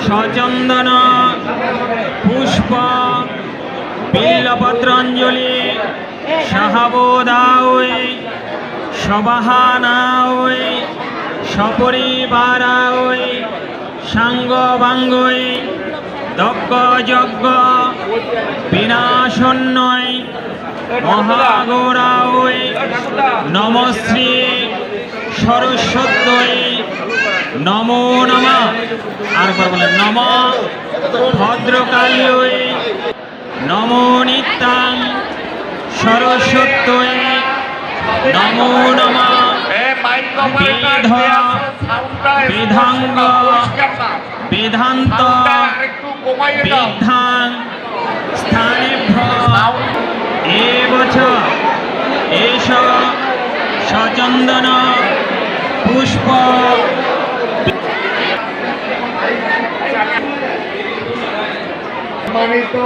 সচন্দন পুষ্প বিল্লপত্রাঞ্জলি সাঙ্গ বাঙ্গয় দক্ষ যজ্ঞ বিনাশন্যয় মহাগৌরায় নমশ্রী সরস্বত্যই নমো নম। আর একবার বলেন নম। ভদ্রকাল্যই নমো নিত্যাং সরস্বত্যই নমো নম। বেদ বেদাঙ্গ বেদান্ত বিদ্ধাং স্থানেভ্য এবছ এষ সচন্দন পুষ্প সম্মানিত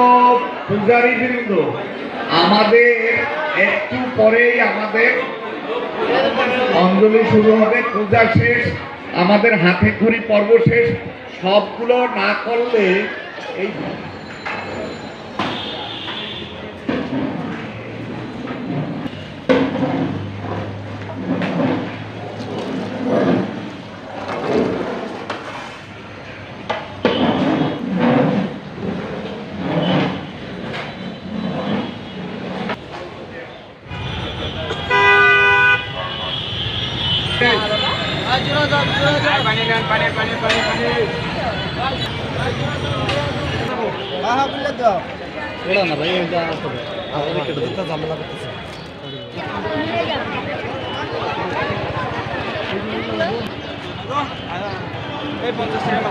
পূজারী বৃন্দ আমাদের একটু পরেই আমাদের অঞ্জলি শুরু হবে, পূজা শেষ, আমাদের হাতে ঘুরি পর্ব শেষ। সবগুলো না করলে এই ঝামেলা করতেছে এই পঞ্চাশ টাকা।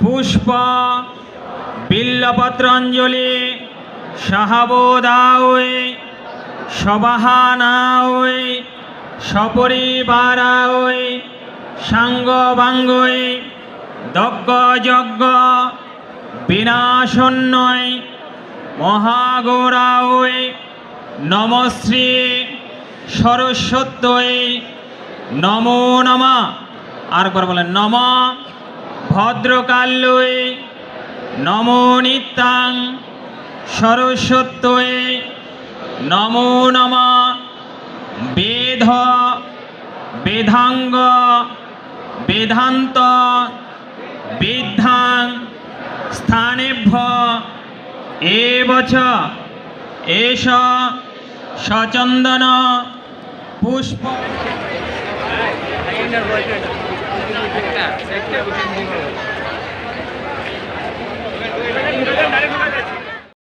পুষ্প, বিল্লপত্রাঞ্জলি সাহাবোদায় সবাহানায় সপরিবারায় সাঙ্গ বাঙ্গয় দগ্গ যজ্ঞ বিনাশন্যয় মহাগৌরায় নমশ্রী, সরস্বত্যই, নমো নমা। আর একবার বলেন, নম। ভদ্রকাল্যই নমো নিত্যাং সরস্বত্যই নমো নম। বেদ বেদাঙ্গ বেদান্ত বিদ্ধাং, স্থানেভ্য এবছ এষ, সচন্দন, পুষ্প।